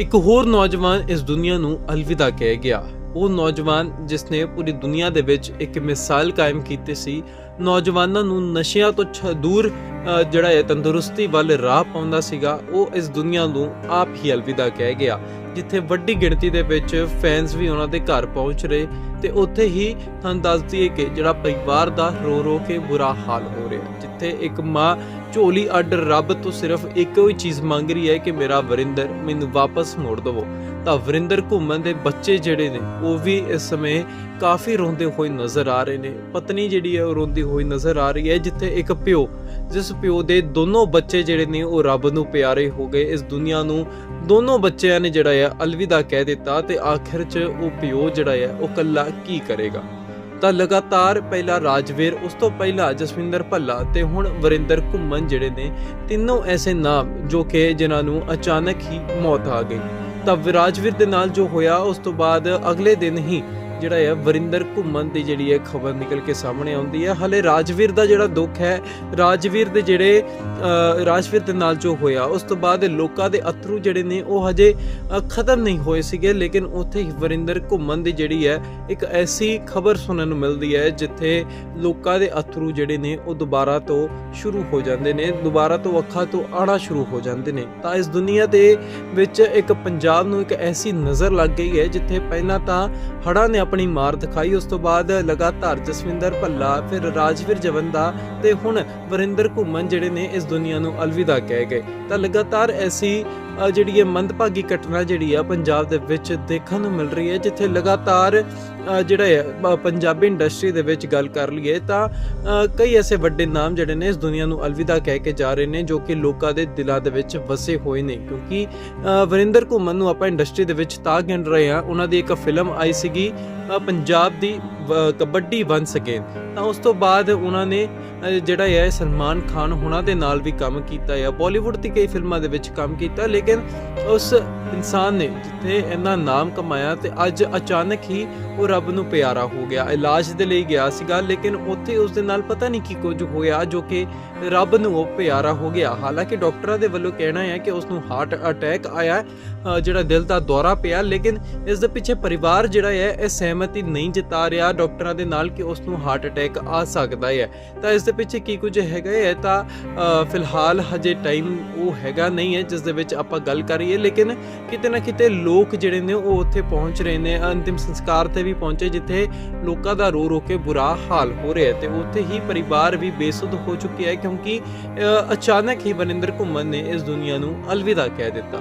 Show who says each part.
Speaker 1: ਇੱਕ ਹੋਰ ਨੌਜਵਾਨ ਇਸ ਦੁਨੀਆ ਨੂੰ ਅਲਵਿਦਾ ਕਹਿ ਗਿਆ। ਉਹ ਨੌਜਵਾਨ ਜਿਸ ਨੇ ਪੂਰੀ ਦੁਨੀਆ ਦੇ ਵਿੱਚ ਇੱਕ ਮਿਸਾਲ ਕਾਇਮ ਕੀਤੀ ਸੀ, ਨੌਜਵਾਨਾਂ ਨੂੰ ਨਸ਼ਿਆਂ ਤੋਂ ਦੂਰ ਜਿਹੜਾ ਹੈ ਤੰਦਰੁਸਤੀ ਵੱਲ ਰਾਹ ਪਾਉਂਦਾ ਸੀਗਾ, ਉਹ ਇਸ ਦੁਨੀਆ ਨੂੰ ਆਪ ਹੀ ਅਲਵਿਦਾ ਕਹਿ ਗਿਆ। ਜਿੱਥੇ ਵੱਡੀ ਗਿਣਤੀ ਦੇ ਵਿੱਚ ਫੈਨਸ ਵੀ ਉਹਨਾਂ ਦੇ ਘਰ ਪਹੁੰਚ ਰਹੇ ਤੇ ਉੱਥੇ ਹੀ ਤੁਹਾਨੂੰ ਦੱਸ ਦਈਏ ਕਿ ਜਿਹੜਾ ਪਰਿਵਾਰ ਦਾ ਰੋ ਰੋ ਕੇ ਬੁਰਾ ਹਾਲ ਹੋ ਰਿਹਾ। ਜਿੱਥੇ ਇੱਕ ਮਾਂ ਝੋਲੀ ਅੱਡ ਰੱਬ ਤੋਂ ਸਿਰਫ ਇੱਕੋ ਹੀ ਚੀਜ਼ ਮੰਗ ਰਹੀ ਹੈ ਕਿ ਮੇਰਾ ਵਰਿੰਦਰ ਮੈਨੂੰ ਵਾਪਸ ਮੋੜ ਦਿਵੋ। ਤਾਂ ਵਰਿੰਦਰ ਘੁੰਮਣ ਦੇ ਬੱਚੇ ਜਿਹੜੇ ਨੇ, ਉਹ ਵੀ ਇਸ ਸਮੇਂ ਕਾਫੀ ਰੋਂਦੇ ਹੋਏ ਨਜ਼ਰ ਆ ਰਹੇ ਨੇ। ਪਤਨੀ ਜਿਹੜੀ ਹੈ ਉਹ ਰੋਂਦੀ ਹੋਈ ਨਜ਼ਰ ਆ ਰਹੀ ਹੈ, ਜਿੱਥੇ ਇੱਕ ਪਿਓ, ਜਿਸ ਪਿਓ ਦੇ ਦੋਨੋਂ ਬੱਚੇ ਜਿਹੜੇ ਨੇ, ਉਹ ਰੱਬ ਨੂੰ ਪਿਆਰੇ ਹੋ ਗਏ। ਇਸ ਦੁਨੀਆ ਨੂੰ ਦੋਨੋਂ ਬੱਚਿਆਂ ਨੇ ਜਿਹੜਾ ਹੈ ਅਲਵਿਦਾ ਕਹਿ ਦਿੱਤਾ ਤੇ ਆਖਿਰ 'ਚ ਉਹ ਪਿਓ ਜਿਹੜਾ ਹੈ, ਉਹ ਕੱਲਾ ਕੀ ਕਰੇਗਾ? ਤਾਂ ਲਗਾਤਾਰ ਪਹਿਲਾ ਰਾਜਵੀਰ, ਉਸ ਤੋਂ ਪਹਿਲਾਂ ਜਸਵਿੰਦਰ ਭੱਲਾ ਤੇ ਹੁਣ ਵਰਿੰਦਰ ਘੁੰਮਣ ਜਿਹੜੇ ਨੇ, ਤਿੰਨੋਂ ਐਸੇ ਨਾਮ ਜੋ ਕਿ ਜਿਨ੍ਹਾਂ ਨੂੰ ਅਚਾਨਕ ਹੀ ਮੌਤ ਆ ਗਈ। ਤਾਂ ਵਿਰਾਜਵੀਰ ਦੇ ਨਾਲ ਜੋ ਹੋਇਆ, ਉਸ ਤੋਂ ਬਾਅਦ ਅਗਲੇ ਦਿਨ ਹੀ ਜਿਹੜਾ ਹੈ ਵਰਿੰਦਰ ਘੁੰਮਣ ਦੀ ਜਿਹੜੀ ਹੈ ਖਬਰ ਨਿਕਲ ਕੇ ਸਾਹਮਣੇ ਆਉਂਦੀ ਹੈ ਹਲੇ ਰਾਜਵੀਰ ਦਾ ਜਿਹੜਾ ਦੁੱਖ ਹੈ, ਰਾਜਵੀਰ ਦੇ ਜਿਹੜੇ ਰਾਜਵੀਰ ਦੇ ਨਾਲ ਜੋ ਹੋਇਆ, ਉਸ ਤੋਂ ਬਾਅਦ ਲੋਕਾਂ ਦੇ ਅਥਰੂ ਜਿਹੜੇ ਨੇ, ਉਹ ਹਜੇ ਖਤਮ ਨਹੀਂ ਹੋਏ ਸੀਗੇ, ਲੇਕਿਨ ਉੱਥੇ ਹੀ ਵਰਿੰਦਰ ਘੁੰਮਣ ਦੀ ਜਿਹੜੀ ਹੈ, ਇੱਕ ਐਸੀ ਖਬਰ ਸੁਣਨ ਨੂੰ ਮਿਲਦੀ ਹੈ, ਜਿੱਥੇ ਲੋਕਾਂ ਦੇ ਅਥਰੂ ਜਿਹੜੇ ਨੇ, ਉਹ ਦੁਬਾਰਾ ਤੋਂ ਸ਼ੁਰੂ ਹੋ ਜਾਂਦੇ ਨੇ, ਦੁਬਾਰਾ ਤੋਂ ਅੱਖਾਂ ਤੋਂ ਆਣਾ ਸ਼ੁਰੂ ਹੋ ਜਾਂਦੇ ਨੇ। ਤਾਂ ਇਸ ਦੁਨੀਆ ਦੇ ਵਿੱਚ ਇੱਕ ਪੰਜਾਬ ਨੂੰ ਇੱਕ ਐਸੀ ਨਜ਼ਰ ਲੱਗ ਗਈ ਹੈ, ਜਿੱਥੇ ਪਹਿਲਾਂ ਤਾਂ ਹੜ੍ਹਾਂ ਨੇ ਆਪਣੀ ਮਾਰ ਦਿਖਾਈ। ਉਸ ਤੋਂ ਬਾਅਦ ਲਗਾਤਾਰ ਜਸਵਿੰਦਰ ਭੱਲਾ ਫਿਰ ਰਾਜਵੀਰ ਜਵੰਦਾ ਤੇ ਹੁਣ ਵਰਿੰਦਰ ਘੁੰਮਣ ਜਿਹੜੇ ਨੇ ਇਸ ਦੁਨੀਆ ਨੂੰ ਅਲਵਿਦਾ ਕਹਿ ਗਏ। ਤਾਂ ਲਗਾਤਾਰ ਐਸੀ ਜਿਹੜੀ ਹੈ ਮੰਦਭਾਗੀ ਘਟਨਾ ਜਿਹੜੀ ਆ ਪੰਜਾਬ ਦੇ ਵਿੱਚ ਦੇਖਣ ਨੂੰ ਮਿਲ ਰਹੀ ਹੈ ਜਿੱਥੇ ਲਗਾਤਾਰ ਜਿਹੜਾ ਹੈ ਪੰਜਾਬੀ ਇੰਡਸਟਰੀ ਦੇ ਵਿੱਚ ਗੱਲ ਕਰ ਲਈਏ ਤਾਂ ਕਈ ਐਸੇ ਵੱਡੇ ਨਾਮ ਜਿਹੜੇ ਨੇ ਇਸ ਦੁਨੀਆ ਨੂੰ ਅਲਵਿਦਾ ਕਹਿ ਕੇ ਜਾ ਰਹੇ ਨੇ ਜੋ ਕਿ ਲੋਕਾਂ ਦੇ ਦਿਲਾਂ ਦੇ ਵਿੱਚ ਵਸੇ ਹੋਏ ਨੇ। ਕਿਉਂਕਿ ਅ, ਵਰਿੰਦਰ ਘੁੰਮਣ ਨੂੰ ਆਪਾਂ ਇੰਡਸਟਰੀ ਦੇ ਵਿੱਚ ਤਾਂ ਗਿਣ ਰਹੇ ਹਾਂ। ਉਹਨਾਂ ਦੀ ਇੱਕ ਫਿਲਮ ਆਈ ਸੀਗੀ ਪੰਜਾਬ ਦੀ, ਵ- ਕਬੱਡੀ ਬਣ ਸਕੇ। ਤਾਂ ਉਸ ਤੋਂ ਬਾਅਦ ਉਹਨਾਂ ਨੇ ਜਿਹੜਾ ਹੈ, ਸਲਮਾਨ ਖਾਨ ਹੁਣਾਂ ਦੇ ਨਾਲ ਵੀ ਕੰਮ ਕੀਤਾ ਹੈ ਬਾਲੀਵੁੱਡ ਦੀ ਕਈ ਫਿਲਮਾਂ ਦੇ ਵਿੱਚ ਕੰਮ ਕੀਤਾ, ਲੇਕਿਨ ਉਸ ਇਨਸਾਨ ਨੇ ਜਿੱਥੇ ਇੰਨਾ ਨਾਮ ਕਮਾਇਆ ਤੇ ਅੱਜ ਅਚਾਨਕ ਹੀ ਉਹ ਰੱਬ ਨੂੰ ਪਿਆਰਾ ਹੋ ਗਿਆ, ਇਲਾਜ ਦੇ ਲਈ ਗਿਆ ਸੀਗਾ, ਲੇਕਿਨ ਉੱਥੇ ਉਸ ਦੇ ਨਾਲ ਪਤਾ ਨਹੀਂ ਕੀ ਕੁਝ ਹੋਇਆ ਜੋ ਕਿ ਰੱਬ ਨੂੰ ਉਹ ਪਿਆਰਾ ਹੋ ਗਿਆ। ਹਾਲਾਂਕਿ ਡਾਕਟਰਾਂ ਦੇ ਵੱਲੋਂ ਕਹਿਣਾ ਹੈ ਕਿ ਉਸ ਨੂੰ ਹਾਰਟ ਅਟੈਕ ਆਇਆ ਜਿਹੜਾ ਦਿਲ ਦਾ ਦੌਰਾ ਪਿਆ, ਲੇਕਿਨ ਇਸ ਦੇ ਪਿੱਛੇ ਪਰਿਵਾਰ ਜਿਹੜਾ ਹੈ, ਇਹ ਸਹਿਮ ਸਹਿਮਤੀ ਨਹੀਂ ਜਤਾ ਰਿਹਾ ਡਾਕਟਰਾਂ ਦੇ ਨਾਲ ਕਿ ਉਸ ਨੂੰ ਹਾਰਟ ਅਟੈਕ ਆ ਸਕਦਾ ਹੈ। ਤਾਂ ਇਸ ਦੇ ਪਿੱਛੇ ਕੀ ਕੁਝ ਹੈਗਾ ਹੈ? ਤਾਂ ਫਿਲਹਾਲ ਹਜੇ ਟਾਈਮ ਉਹ ਹੈਗਾ ਨਹੀਂ ਹੈ, ਜਿਸ ਦੇ ਵਿੱਚ ਆਪਾਂ ਗੱਲ ਕਰੀਏ ਲੇਕਿਨ ਕਿਤੇ ਨਾ ਕਿਤੇ ਲੋਕ ਜਿਹੜੇ ਨੇ, ਉਹ ਉੱਥੇ ਪਹੁੰਚ ਰਹੇ ਨੇ, ਅੰਤਿਮ ਸੰਸਕਾਰ ਤੇ ਵੀ ਪਹੁੰਚੇ, ਜਿੱਥੇ ਲੋਕਾਂ ਦਾ ਰੋ ਰੋ ਕੇ ਬੁਰਾ ਹਾਲ ਹੋ ਰਿਹਾ ਹੈ। ਤੇ ਉੱਥੇ ਹੀ ਪਰਿਵਾਰ ਵੀ ਬੇਸੁੱਧ ਹੋ ਚੁੱਕਿਆ ਹੈ, ਕਿਉਂਕਿ ਅਚਾਨਕ ਹੀ ਵਰਿੰਦਰ ਘੁੰਮਣ ਨੇ ਇਸ ਦੁਨੀਆ ਨੂੰ ਅਲਵਿਦਾ ਕਹਿ ਦਿੱਤਾ।